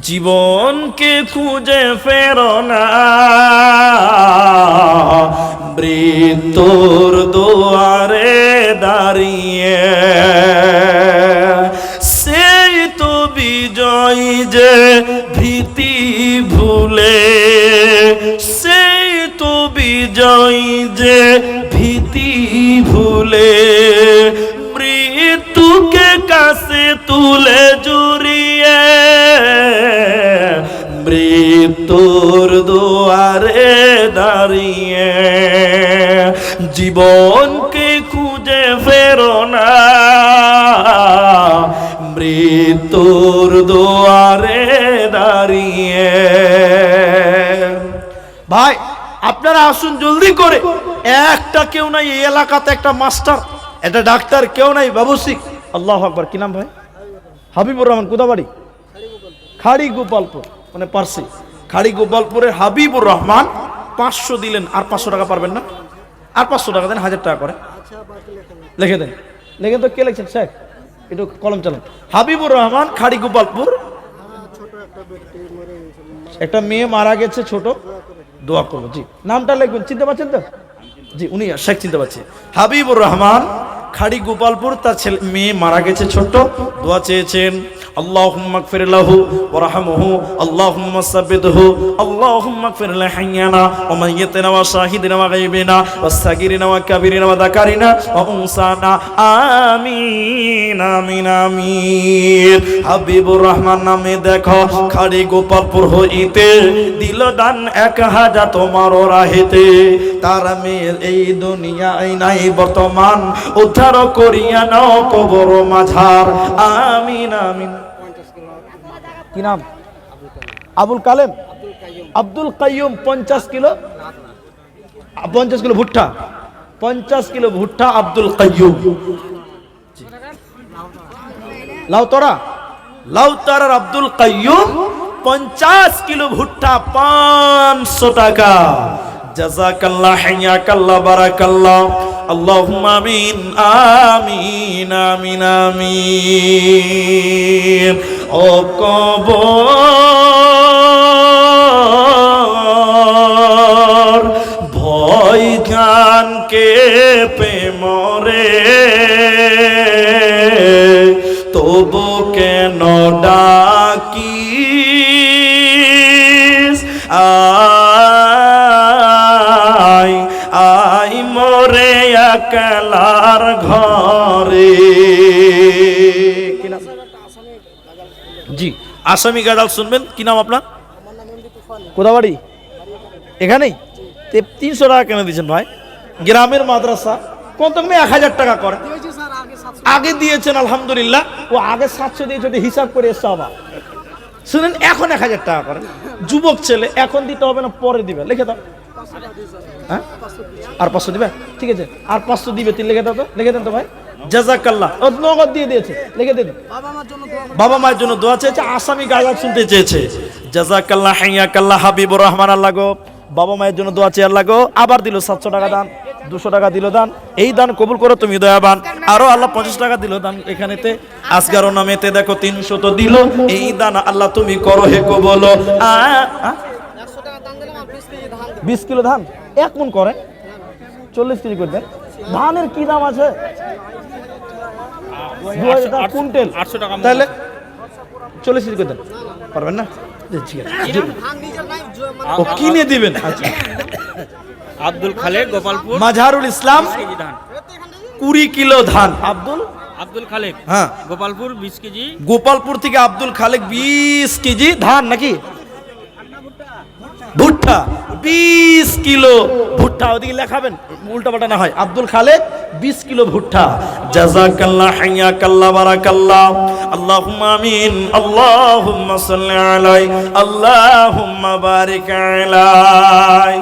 জীবনকে খুঁজে ফেরো না। মৃত্যুর দুয়ারে দাঁড়িয়ে সেই তো বিজয়ী যে ভীতি ভুলে, সেই তো বিজয়ী যে ভীতি ভুলে। মৃত্যুকে কাছে তুলে জুড়িয়ে, মৃত্যুর দুয়ারে দাঁড়িয়ে, জীবনকে খুঁজে ফেরো না। মৃত্যুর দুয়ারে দাঁড়িয়ে। ভাই, আপনারা আসুন জলদি করে। একটা কেউ নাই এই এলাকাতে একটা মাস্টার। একটা ডাক্তার কেউ নাই বাবুসিক আল্লাহ আকবর, কি নাম ভাই? হাবিবুর রহমান, কোথাবাড়ি? খাড়ি গোপালপুর মানে পার্সি। খাড়ি গোপালপুরের হাবিবুর রহমান পাঁচশো দিলেন, আর পাঁচশো টাকা পারবেন না। আর পাঁচশো টাকা দেন, হাজার টাকা করে। লিখে দেন। লিখেন তো কে লিখছেন, স্যার? একটু কলম চালান। হাবিবুর রহমান খাড়ি গোপালপুর একটা মেয়ে মারা গেছে ছোট। দোয়া করব, জি। নামটা লিখবেন, চিনতে পারছেন তো? জি, উনি, শেখ চিনতে পারছি। হাবিবুর রহমান খাড়ি গোপালপুর তার ছেলে মেয়ে মারা গেছে ছোট্ট। দোয়া চেয়েছেন। اللهم اغفر له وارحمه اللهم ثبته اللهم اغفر لحينا وميتنا وشاهدنا وغيبنا والصغيرنا وكبيرنا وذكرنا وانثانا আমিন আমিন আমিন হাবিবুর রহমান নামে দেখো খাড়ি গোপালপুর হইতে দিল দান এক হাজার তোমার রাহেতে তার মেয়ের এই দুনিয়ায় নাই বর্তমান উদ্ধার করিয়া নাও কবর মাঝার আমিন আমিন কি নাম? আবুল কালেম। আব্দুল কাইয়ুম, পঞ্চাশ কিলো। পঞ্চাশ কিলো ভুট্টা। পঞ্চাশ কিলো ভুট্টা আব্দুল কাইয়ুম। লাউতরা লাউতরার আব্দুল কাইয়ুম, পঞ্চাশ কিলো ভুট্টা পাঁচশো টাকা। জাজাকাল্লাহ হাইয়াকাল্লাহ, বারাকাল্লাহ। আল্লাহুম্মা আমিন আমিন আমিন আমিন। ও কবর ভয় গানকে প্রেমরে তবু কেন ডাকি আই আই মরে একলার ঘরে। কি নাম? জি, আসামি গাদাল শুনবেন, কি নাম আপনার? কোদাবাড়ি। এখানেই? তিনশো টাকা কেন দিয়েছেন ভাই? গ্রামের মাদ্রাসা কত এক হাজার টাকা করে। আগে দিয়েছেন, আলহামদুলিল্লাহ। ও আগে সাতশো দিয়েছে, ওটা হিসাব করে এসছে আবার। শুনেন, এখন এক হাজার টাকা করে। যুবক ছেলে, এখন দিতে হবে না, পরে দিবে। লিখে দাও। হ্যাঁ? আর পাঁচশো দিবে? ঠিক আছে। আর পাঁচশো দিবে, তিন লিখে দাও তো। লিখে দেন তো ভাই। জাজাকাল্লাহ। নগদ দিয়ে দিয়েছে। লিখে দিন। বাবা মায়ের জন্য দোয়া চেয়েছে আসামি গায়ক শুনতে চেয়েছে। জাজাকাল্লাহ হাইয়াকাল্লাহ হাবিবুর রহমান আল্লাহ গো। বাবা মায়ের জন্য দোয়া চেয়ে আল্লাহ গো আবার দিল সাতশো টাকা দান দুশো টাকা দিল দান। এই দান কবুল করো তুমি দয়াবান। আরও আল্লাহ পঞ্চাশ টাকা দিল দান এখানেতে। আসগারো নামেতে দেখো তিনশো তো দিল। এই দান আল্লাহ তুমি করো হে কবল। বিশ কিলো ধান? এক মন করে চল্লিশ কেজি করবেন ধানের কি দাম আছে? দু হাজার টাকা কুইন্টেল। আটশো টাকা তাহলে চল্লিশ কেজি করে দেন। পারবেন না? ঠিক আছে ও কিনে দিবেন। আচ্ছা। আব্দুল খালেক গোপালপুর। মাঝারুল ইসলাম কেজি ধান। কুড়ি কিলো ধান। আব্দুল? আব্দুল খালেক হ্যাঁ। গোপালপুর বিশ কেজি। গোপালপুর থেকে আব্দুল খালেক বিশ কেজি ধান নাকি? ভুট্টা, বিশ কিলো ভুট্টা। ওদিকে লেখাবেন, উল্টা পাল্টা না হয়। আব্দুল খালেক, বিশ কিলো ভুট্টা। জাজাকাল্লাহ হাইয়াকাল্লাহ, বারাকাল্লাহ। আল্লাহুম্মা আমিন, আল্লাহুম্মা সাল্লি আলাই আল্লাহুম্মা বারিক আলাই